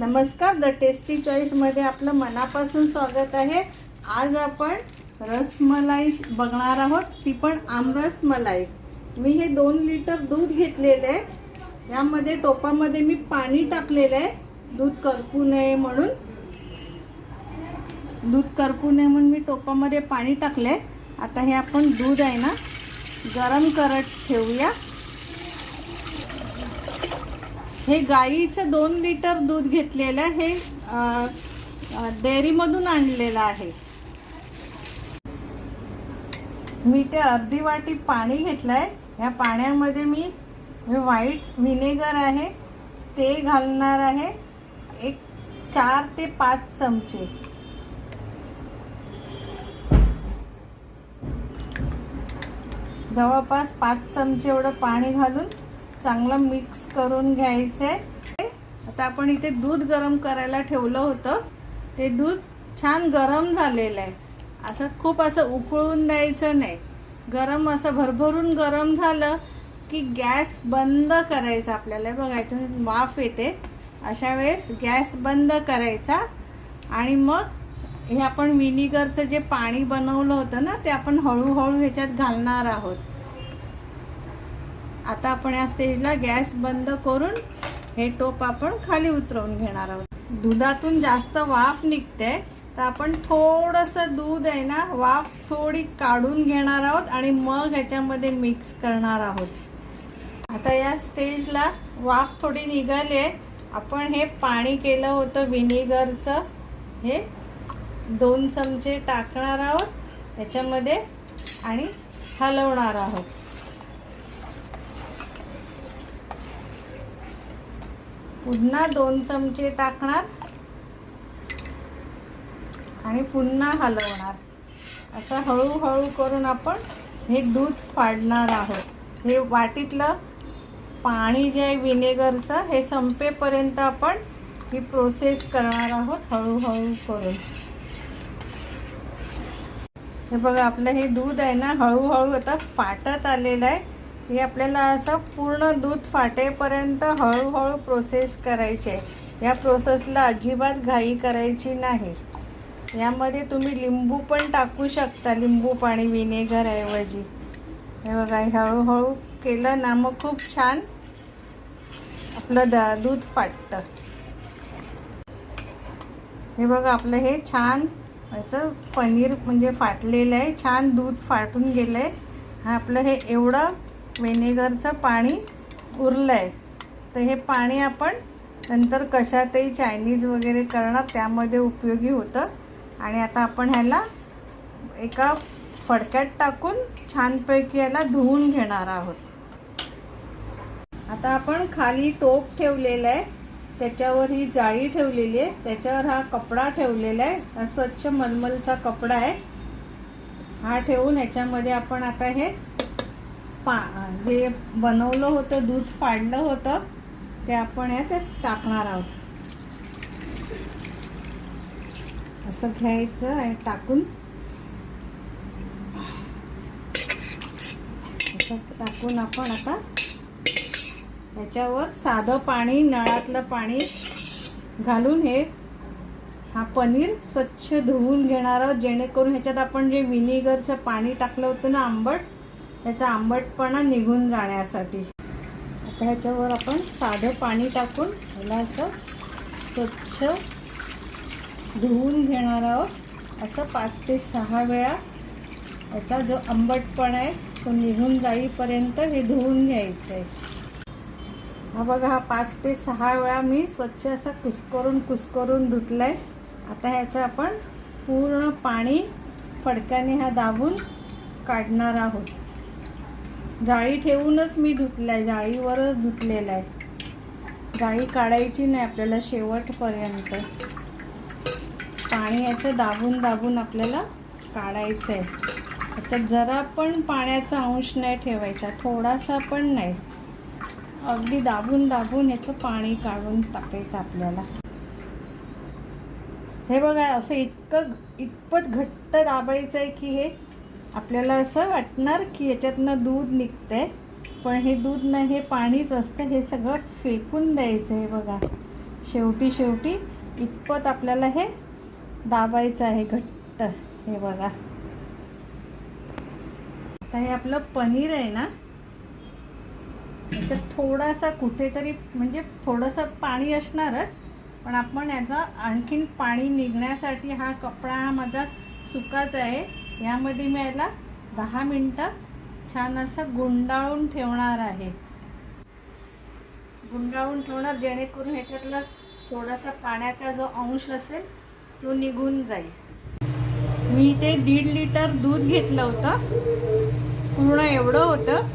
नमस्कार the tasty चॉईसमध्ये आपलं मनापासून स्वागत आहे. आज आपण रसमलाई बघणार आहोत. ती पण आमरस मलाई. मी हे दोन लिटर दूध घेतलेलं आहे. यामध्ये टोपामध्ये मी पाणी टाकलेलं आहे. दूध करपू नये म्हणून. दूध करपू नये म्हणून मी टोपामध्ये पाणी टाकलं आहे आता हे आपण दूध आहे ना गरम करत ठेवूया. हे गाईचं दोन लिटर दूध घेतलेलं आहे हे डेअरीमधून आणलेलं आहे. मी ते अर्धी वाटी पाणी घेतलं आहे ह्या पाण्यामध्ये मी व्हाईट व्हिनेगर आहे ते घालणार आहे. एक चार ते पाच चमचे. जवळपास पाच चमचे एवढं पाणी घालून चांगलं मिक्स करून घ्यायचं. आहे आता आपण इथे दूध गरम करायला ठेवलं होतं. ते दूध छान गरम झालेलं आहे. असं खूप असं उकळून द्यायचं नाही. गरम असं भरभरून गरम झालं की गॅस बंद करायचा आपल्याला. बघा इथून वाफ येते. अशा वेळेस गॅस बंद करायचा. आणि मग हे आपण विनिगरचं जे पाणी बनवलं होतं ना ते आपण हळूहळू ह्याच्यात घालणार आहोत. आता आपण या स्टेजला गॅस बंद करून हे टोप आपण खाली उतरवून घेणार आहोत. दुधातून जास्त वाफ निघते तर आपण थोडंसं दूध आहे ना वाफ थोडी काढून घेणार आहोत आणि मग ह्याच्यामध्ये मिक्स करणार आहोत. आता या स्टेजला वाफ थोडी निघाली आहे. आपण हे पाणी केलं होतं व्हिनेगरचं हे दोन चमचे टाकणार आहोत त्याच्यामध्ये आणि हलवणार आहोत. पुन्हा दोन चमचे टाकणार आणि पुन्हा हलवणार. असं हळूहळू करून आपण हे दूध फाडणार आहोत. हे वाटीतलं पाणी जे आहे विनेगरचं हे संपेपर्यंत आपण ही प्रोसेस करणार आहोत हळूहळू करून. हे बघा आपलं हे दूध आहे ना हळूहळू आता फाटत आलेलं आहे. हे आपल्याला असं पूर्ण दूध फाटेपर्यंत हळूहळू प्रोसेस करायची आहे. या प्रोसेसला अजिबात घाई करायची नाही. यामध्ये तुम्ही लिंबू पण टाकू शकता लिंबू पाणी विनेगरऐवजी हे बघा हळूहळू केलं ना मग खूप छान आपलं द दूध फाटतं. हे बघा आपलं हे छान याचं पनीर म्हणजे फाटलेलं आहे छान दूध फाटून गेलं आहे हा आपलं हे एवढं व्हिनेगरचं पाणी उरलं आहे तर हे पाणी आपण नंतर कशातही चायनीज वगैरे करणार त्यामध्ये उपयोगी होतं. आणि आता आपण ह्याला एका फडक्यात टाकून छानपैकी याला धुवून घेणार आहोत. आता आपण खाली टोप ठेवलेलं आहे. त्याच्यावर ही जाळी ठेवलेली आहे. त्याच्यावर हा कपडा ठेवलेला आहे. हा स्वच्छ मलमलचा कपडा आहे. हा ठेवून ह्याच्यामध्ये आपण आता हे पा जे बनवलं होतं दूध फाडलं होतं ते आपण याच्यात टाकणार आहोत. असं घ्यायचं आणि टाकून असं टाकून आपण आता याच्यावर साधं पाणी नळातलं पाणी घालून हे हा पनीर स्वच्छ धुवून घेणार आहोत. जेणेकरून ह्याच्यात आपण जे विनेगरचं पाणी टाकलं होतं ना आंबट त्याचा आंबटपणा निघून जाण्यासाठी. आता ह्याच्यावर आपण साधं पाणी टाकून ह्याला असं स्वच्छ धुवून घेणार आहोत. असं पाच ते सहा वेळा याचा जो आंबटपणा आहे तो निघून जाईपर्यंत हे धुवून घ्यायचं आहे हा बघा हा पाच ते सहा वेळा मी स्वच्छ असा कुस्करून कुस्करून धुतला आहे आता ह्याचं आपण पूर्ण पाणी फडक्याने हा दाबून काढणार आहोत. जाळी ठेवूनच मी धुतलं आहे जाळीवरच धुतलेलं आहे. जाळी काढायची नाही आपल्याला शेवटपर्यंत. पाणी याचं दाबून दाबून आपल्याला काढायचं आहे त्याच्यात जरा पण पाण्याचा अंश नाही ठेवायचा थोडासा पण नाही. अगदी दाबून दाबून याचं पाणी काढून टाकायचं आपल्याला. हे बघा असं इतकं इतपत घट्ट दाबायचं आहे की हे आपल्याला असं वाटणार की याच्यातनं दूध निघतंय पण हे दूध नाही हे पाणीच असतं हे सगळं फेकून द्यायचं आहे बघा. शेवटी शेवटी इतपत आपल्याला हे दाबायचं आहे घट्ट हे बघा. आता हे आपलं पनीर आहे ना याच्यात थोडासा कुठेतरी म्हणजे थोडंसं पाणी असणारच पण आपण याचा आणखीन पाणी निघण्यासाठी हा कपडा हा माझा सुकाच आहे. यामध्ये मी याला दहा मिनटं छान असं गुंडाळून ठेवणार आहे. गुंडाळून ठेवणार जेणेकरून ह्याच्यातला थोडासा पाण्याचा जो अंश असेल तो निघून जाईल. मी ते दीड लिटर दूध घेतलं होतं. पूर्ण एवढं होतं.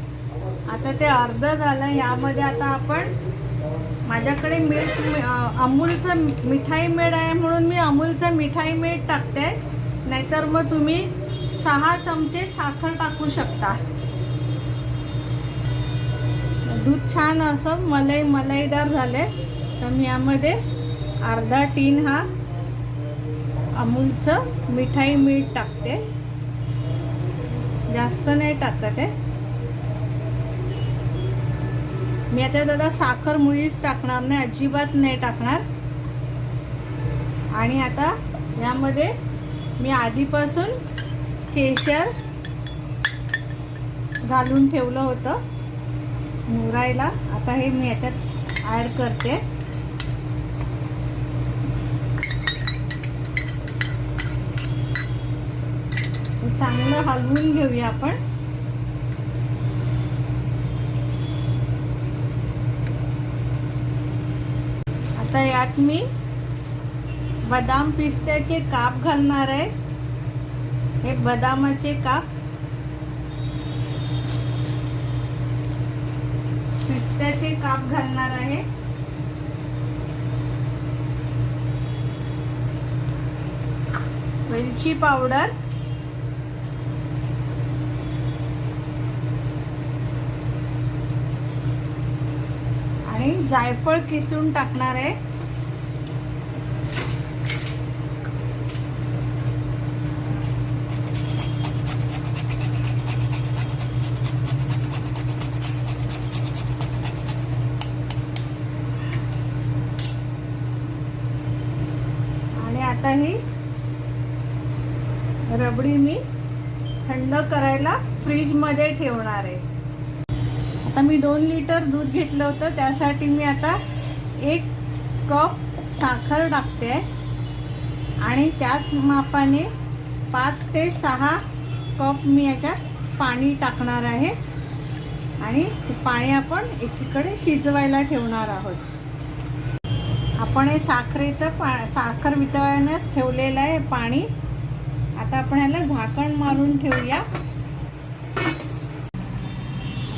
आता ते अर्धं झालं. यामध्ये आता आपण माझ्याकडे मिल्क अमूलचं मिठाई मेड आहे म्हणून मी अमूलचं मिठाई मेड टाकते. नाहीतर मग तुम्ही सहा चमचे साखर टाकू शकता. दूध छान असं मलाई मलईदार झाले. तर मी यामध्ये अर्धा टीन हा अमूलचं मिठाई मीठ टाकते. जास्त नाही टाकत आहे. मी आता दादा साखर मुळीच टाकणार नाही अजिबात नाही टाकणार. आणि आता यामध्ये मी आधीपासून केशर घालून ठेवलं होतं. मुरायला. आता हे मी याच्यात ॲड करते. चांगलं हलवून घेऊया आपण. आता यात मी बदाम पिस्त्याचे काप घालणार आहे. हे बदामाचे काप पिस्त्याचे काप घालणार आहे. वेलची पावडर. आणि जायफळ किसून टाकणार आहे आणि आता ही रबडी मी थंड करायला फ्रीजमध्ये ठेवणार आहे. आता मी दोन लिटर दूध घेतलं होतं त्यासाठी मी आता एक कप साखर टाकते. आणि त्याच मापाने पाच ते सहा कप मी याच्यात पाणी टाकणार आहे. आणि पाणी आपण एकीकडे शिजवायला ठेवणार आहोत. आपण हे साखरेचं पा साखर वितळण्यास ठेवलेलं आहे पाणी. आता आपण ह्याला झाकण मारून ठेवूया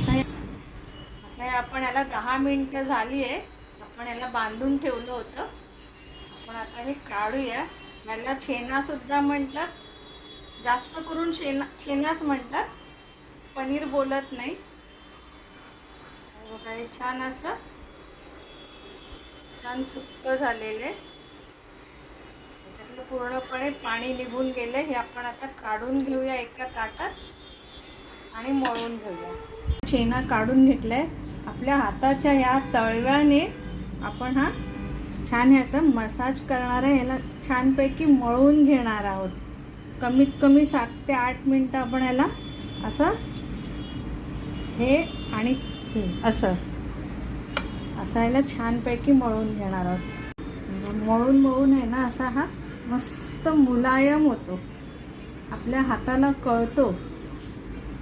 आता हे- आता हे आपण याला दहा मिनटं झाली आहे आपण याला बांधून ठेवलं होतं. आपण आता हे काढूया. याला छेनासुद्धा म्हणतात. जास्त करून शेना छेनाच म्हणतात. पनीर बोलत नाही. बघा हे छान असं छान सुक्क झालेले. त्याच्यातलं पूर्णपणे पाणी निघून गेले हे आपण आता काढून घेऊया एका ताटात आणि मळून घेऊया. शेणा काढून घेतलाय. आपल्या हाताच्या ह्या तळव्याने आपण हा छान ह्याचा मसाज करणार आहे. ह्याला छानपैकी मळून घेणार आहोत. कमीत कमी सात ते आठ मिनटं आपण ह्याला असं हे आणि हे असं ह्याला छानपैकी मळून घेणार आहोत. म्हणजे मळून मळून आहे ना असा हा मस्त मुलायम होतो. आपल्या हाताला कळतो.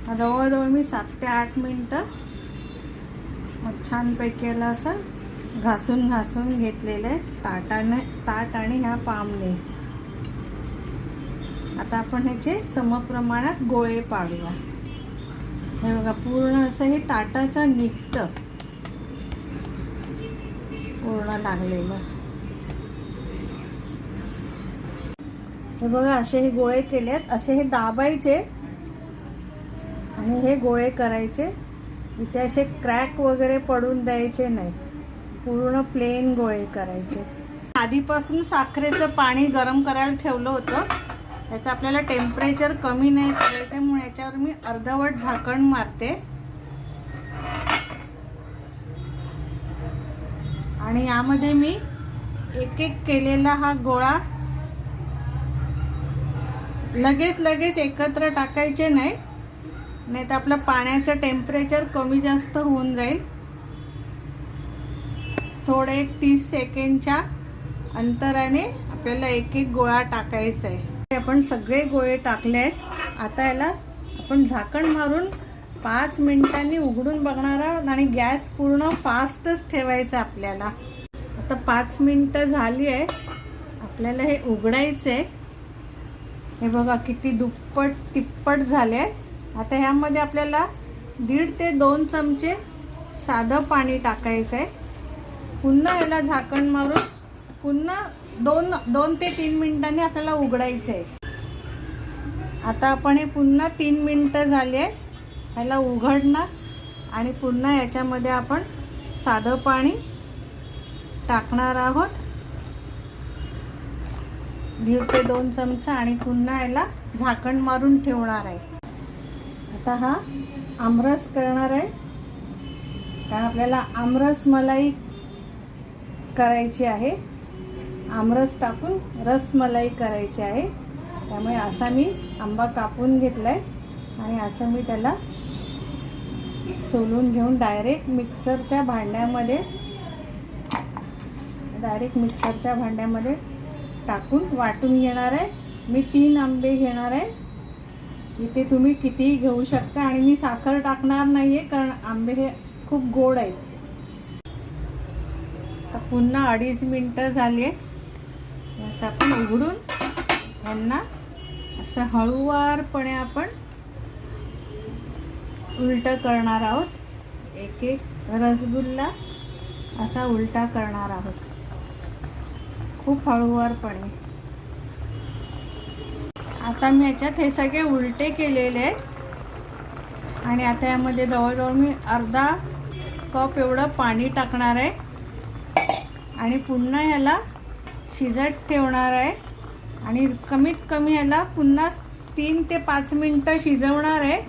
जवळजवळ मी सात ते आठ मिनटं मग छानपैकी याला असं घासून घासून घेतलेलं आहे ताटाने ताट आणि ह्या पामने आता आपण ह्याचे समप्रमाणात गोळे पाडूया. हे बघा पूर्ण असं हे ताटाचं निघतं. पूर्ण लागलेलं. हे बघा असे हे गोळे केलेत. असे हे दाबायचे आणि हे गोळे करायचे. ते असे क्रॅक वगैरे पडून द्यायचे नाही. पूर्ण प्लेन गोळे करायचे. आधीपासून साखरेचं पाणी गरम करायला ठेवलं होतं. त्याचं आपल्याला टेम्परेचर कमी नाही करायचं म्हणून याच्यावर मी अर्धवट झाकण मारते. आणि यामध्ये मी एक एक केलेला हा गोळा लगेच लगेच एकत्र टाकायचे नाही. नाही तर आपलं पाण्याचं टेम्परेचर कमी जास्त होऊन जाईल. थोडे तीस सेकंडच्या अंतराने आपल्याला एक एक गोळा टाकायचा आहे आपण सगळे गोळे टाकले आहेत आता याला आपण झाकण मारून पाच मिनिटांनी उघडून बघणार आहोत आणि गॅस पूर्ण फास्टच ठेवायचा आपल्याला. आता पाच मिनटं झाली आहे आपल्याला हे उघडायचं आहे हे बघा किती दुप्पट तिप्पट झाले आहे आता ह्यामध्ये आपल्याला दीड ते दोन चमचे साधं पाणी टाकायचं आहे. पुन्हा याला झाकण मारून पुन्हा दोन दोन ते तीन मिनिटांनी आपल्याला उघडायचं आहे. आता आपण हे पुन्हा तीन मिनटं झाली आहे. ह्याला उघडणार आणि पुन्हा याच्यामध्ये आपण साधं पाणी टाकणार आहोत. दीड ते दोन चमचा आणि पुन्हा याला झाकण मारून ठेवणार आहे. आता हा आमरस करणार आहे. कारण आपल्याला आमरस मलाई करायची आहे. आमरस टाकून रसमलाई करायची आहे. त्यामुळे असा मी आंबा कापून घेतला आहे आणि असं मी त्याला सोलून घेऊन डायरेक्ट मिक्सरच्या भांड्यामध्ये डायरेक्ट मिक्सरच्या भांड्यामध्ये टाकून वाटून घेणार आहे. मी तीन आंबे घेणार आहे. इथे तुम्ही कितीही घेऊ शकता आणि मी साखर टाकणार नाही आहे कारण आंबे हे खूप गोड आहेत. तर पुन्हा अडीच मिनटं झाली आहेत. असं आपण उघडून यांना असं हळूवारपणे आपण उलटं करणार आहोत. एक एक रसगुल्ला असा उलटा करणार आहोत. खूप हळूवारपणे. आता मी याच्यात हे सगळे उलटे केलेले आहेत. आणि आता यामध्ये जवळजवळ मी अर्धा कप एवढं पाणी टाकणार आहे. आणि पुन्हा ह्याला शिजत ठेवणार आहे. आणि कमीत कमी ह्याला पुन्हा तीन ते पाच मिनटं शिजवणार आहे.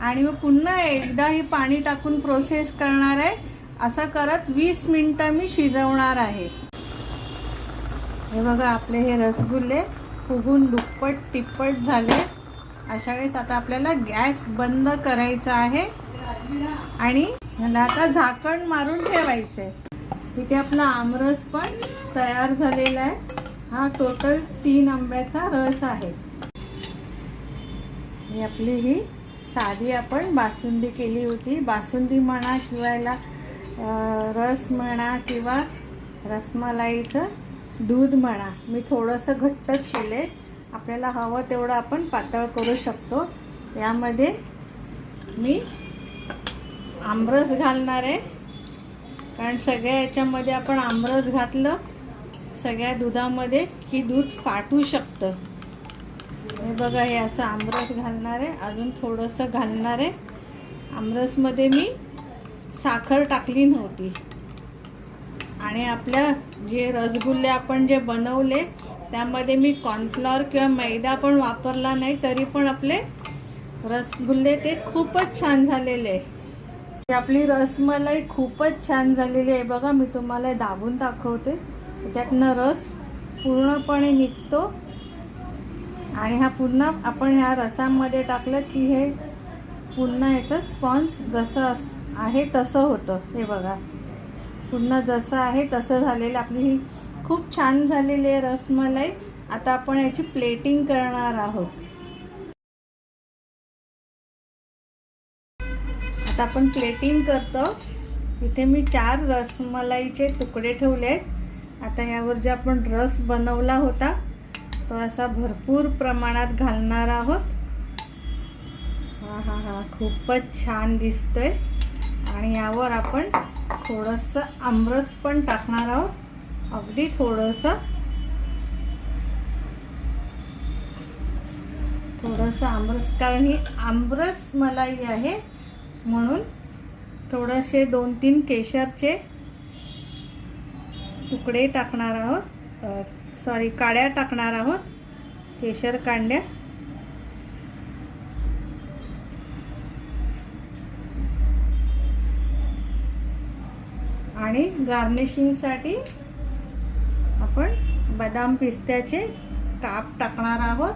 आणि मग पुन्हा एकदा ही पाणी टाकून प्रोसेस करणार आहे. असं करत वीस मिनटं मी शिजवणार आहे. हे बघा आपले हे रसगुल्ले. फुगून दुप्पट तिप्पट झाले. अशा वेळेस आता आपल्याला गॅस बंद करायचा आहे. आणि ह्याला आता झाकण मारून ठेवायचं. आहे इथे आपला आमरस पण तयार झालेला आहे. हा टोटल तीन आंब्याचा रस आहे. ही आपली ही साधी आपण बासुंदी केली होती. बासुंदी म्हणा किंवा याला रस म्हणा किंवा रसमलाईचं दूध म्हणा मी थोडंसं घट्टच केले आपल्याला हवं तेवढं आपण पातळ करू शकतो. यामध्ये मी आमरस घालणार आहे. कारण सगळ्या याच्यामध्ये आपण आमरस घातलं सगळ्या दुधामध्ये की दूध फाटू शकतं. हे बघा हे असं आमरस घालणार आहे. अजून थोडंसं घालणार आहे. आमरसमध्ये मी साखर टाकली नव्हती. आणि आपल्या जे रसगुल्ले आपण जे बनवले त्यामध्ये मी कॉर्नफ्लॉवर किंवा मैदा पण वापरला नाही तरी पण आपले रसगुल्ले ते खूपच छान झालेले आहे. आपली रसमलाई खूपच छान झालेली आहे. बघा मी तुम्हाला दाबून दाखवते. त्याच्यातनं रस पूर्णपणे निघतो. आणि हा पुन्हा आपण ह्या रसामध्ये टाकलं की हे पुन्हा याचं स्पॉन्ज जसं अस आहे तसं होतं. हे बघा. पुन्हा जसं आहे तसं झालेलं. आपली ही खूप छान झालेली आहे रसमलाई. आता आपण याची प्लेटिंग करणार आहोत. आता आपण प्लेटिंग करतो. इथे मी चार रसमलाईचे तुकडे ठेवले आहेत. आता यावर जे आपण रस बनवला होता तो असा भरपूर प्रमाणात घालणार आहोत. हा हा हा खूपच छान दिसतोय. आणि यावर आपण थोडंसं आमरस पण टाकणार आहोत. अगदी थोडंसं. थोडंसं आमरस कारण ही आमरस मलाई आहे. म्हणून थोडेसे दोन तीन केशरचे तुकडे टाकणार आहोत. सॉरी काड्या टाकणार आहोत. केशर कांड्या. आणि गार्निशिंगसाठी आपण बदाम पिस्त्याचे काप टाकणार आहोत.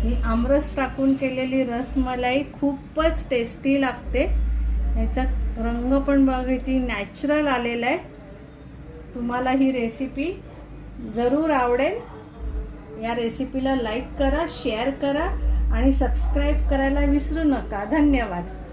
ही आमरस टाकून केलेली रसमलाई खूपच टेस्टी लागते. याचा रंग पण बघ किती नॅचरल आलेला आहे. तुम्हाला ही रेसिपी जरूर आवडेल. या रेसिपीला लाईक करा शेअर करा आणि सबस्क्राईब करायला विसरू नका. धन्यवाद.